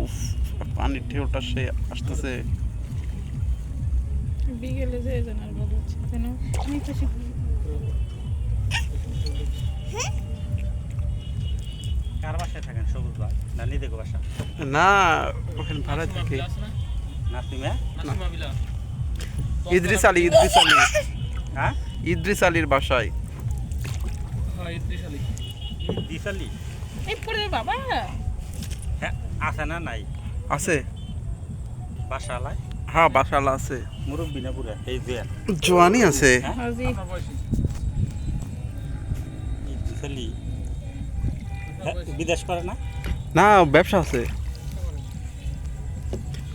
উফ পানির ঢেউটা সে আসতেছে। বিকেলে যে জানার বলে হচ্ছে কেন আমি তো কার বাসায় থাকেন? সবুজ ভাই না নিদেকো বাসা? না ওখানে ভাড়া থাকে। নাসিমে? ইদ্রিস আলী ইদ্রিস আলী। হ্যাঁ? ইদ্রিস আলীর বাসায়। দিশালি এই পড়ে বাবা। হ্যাঁ আছে না নাই? আছে। বাসা আলায় হ্যাঁ বাসালা আছে। মুরব্বী না পুরা এই যে। জোয়ানি আছে। হ্যাঁ? দিশালি হ্যাঁ, বিদেশ করে না? না ব্যবসা আছে।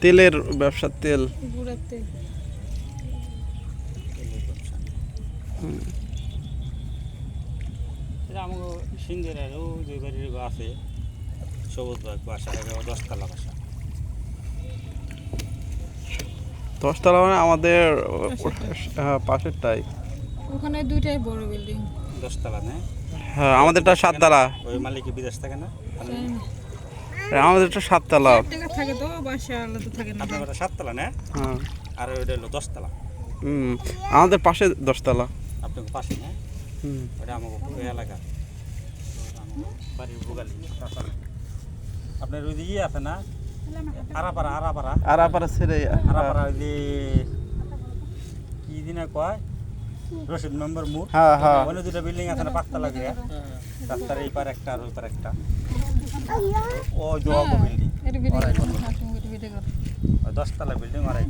তেলের ব্যবসা তেল। আমাকে সিন্ধের আরও যে বাড়ির আছে। সবুজ বাসা দশতলা বাসা। দশতলা মানে আমাদের হ্যাঁ, পাশেরটাই। ওখানে দুইটাই বড় বিল্ডিং। দশতলা না? হ্যাঁ আমাদেরটা সাততলা। ওই মালিক বিদেশ থাকে না? আমাদেরটা সাততলা। থাকে তো বাসা আলাদা থাকে না। আপনার সাততলা না? হ্যাঁ। আর ওইটা হলো দশতলা। হুম আমাদের পাশে দশতলা। আপনার পাশে না? হুম। ওটা এলাকা। বাড়ির ভোগালি আপনার ওই ইয়ে আছে না? আরাপাড়া আরাপাড়া। আরাপাড়া ছেড়ে আরাপাড়া ওই যে কি দিনে কয়? রশিদ মেম্বার মোড়। হ্যাঁ হ্যাঁ। ওখানে দুটো বিল্ডিং আছে না পাঁচতলা করে? রাস্তার এই পার একটা আর ওই পার একটা। ও জোয়াবো বিল্ডিং। দশতলা বিল্ডিং আড়াই